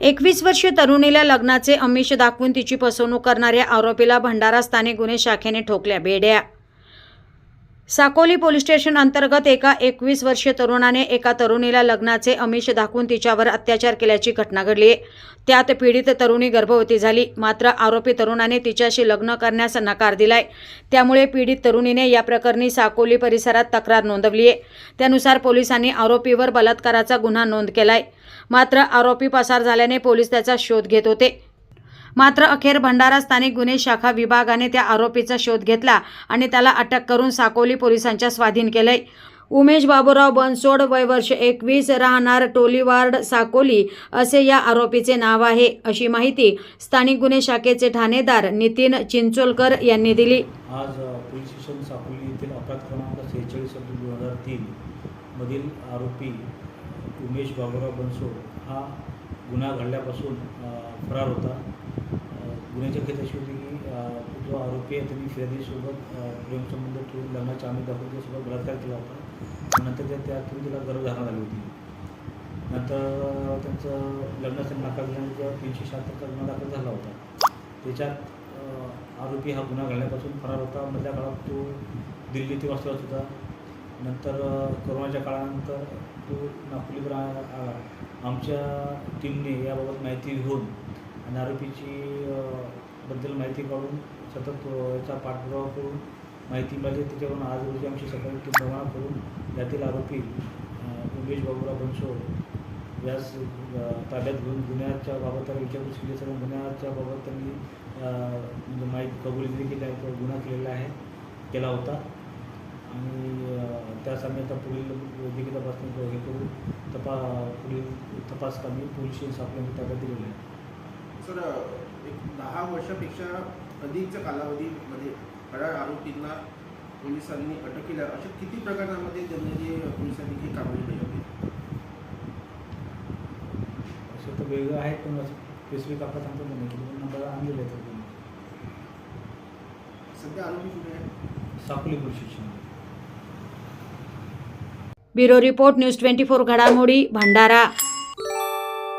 एकवीस वर्षीय तरुणीला लग्नाचे अमिष दाखवून तिची फसवणूक करणाऱ्या आरोपीला भंडारा स्थानिक गुन्हे शाखेने ठोकल्या बेड्या साकोली पोलीस स्टेशन अंतर्गत एका एकवीस वर्षीय तरुणाने एका तरुणीला लग्नाचे आमिष दाखवून तिच्यावर अत्याचार केल्याची घटना घडली आहे. त्यात पीडित तरुणी गर्भवती झाली. मात्र आरोपी तरुणाने तिच्याशी लग्न करण्यास नकार दिलाय. त्यामुळे पीडित तरुणीने या प्रकरणी साकोली परिसरात तक्रार नोंदवली आहे. त्यानुसार पोलिसांनी आरोपीवर बलात्काराचा गुन्हा नोंद केलाय. मात्र आरोपी पसार झाल्याने पोलीस त्याचा शोध घेत होते. मात्र अखेर भंडारा स्थानिक गुन्हे शाखा विभागाने त्या आरोपीचा शोध घेतला आणि त्याला अटक करून साकोली पोलिसांच्या स्वाधीन केलंय. उमेश बाबूराव बनसोड वय वर्ष एकवीस राहणार टोलीवार्ड साकोली असे या आरोपीचे नाव आहे अशी माहिती स्थानिक गुन्हे शाखेचे ठाणेदार नितीन चिंचोलकर यांनी दिली. आज पोलीस स्टेशन साकोली येथील अपराध क्रमांक सेहेचाळीस दोन हजार तीन मधील आरोपी उमेश बाबूराव बनसोड हा गुन्हा घडल्यापासून फरार होता. गुन्ह्याच्या गुन्ह्याची अशी होती की जो आरोपी आहे त्यांनी फिर्यादीसोबत प्रेमसंबंध ठेवून लग्नाच्या आम्ही दाखवून त्यासोबत बलात्कार केला होता. नंतर त्या त्यातून तिला गर्भधारणा आली होती. नंतर त्यांचं लग्नाचं नकार दिल्यानंतर तीनशे शहात्तरचा गुन्हा दाखल झाला होता. त्याच्यात आरोपी हा गुन्हा घालण्यापासून फरार होता. मधल्या काळात तो दिल्ली ते वास्तव्यात होता. नंतर कोरोनाच्या काळानंतर तो नागपुरीत आमच्या टीमने याबाबत माहिती घेऊन आणि आरोपीची बद्दल माहिती काढून सतत याचा पाठपुरावा करून माहिती मिळाली त्याच्यावरून आज रोजी आमची सकाळी टीम रवाना करून यातील आरोपी उमेश बाबूराव बनसोड यास ताब्यात घेऊन गुन्ह्याच्या बाबत त्याला विचारपूस केली सर्व गुन्ह्याच्या बाबत त्यांनी म्हणजे माहिती कबुली दिली आहे त्या गुन्हा केलेला आहे केला होता. आणि अ, त्यास आम्ही आता पुढील वैद्यकीय तपासणी हे करून तपा पुढील तपास आम्ही पोलीस स्टेशन ताब्यात दिलेली आहे. सर एक दहा वर्षापेक्षा अधिकच्या कालावधीमध्ये फरार आरोपींना पोलिसांनी अटक केल्या अशा किती प्रकरणामध्ये जनरली पोलिसांनी ही कारवाई बजावली असं तर वेगळं आहे पण स्पेसिफिक आपला सांगतो नाही पण नंबर आणलेलं सध्या आरोपी कुठे आहे? Sakoli police station bureau report news twenty four घडामोडी भंडारा.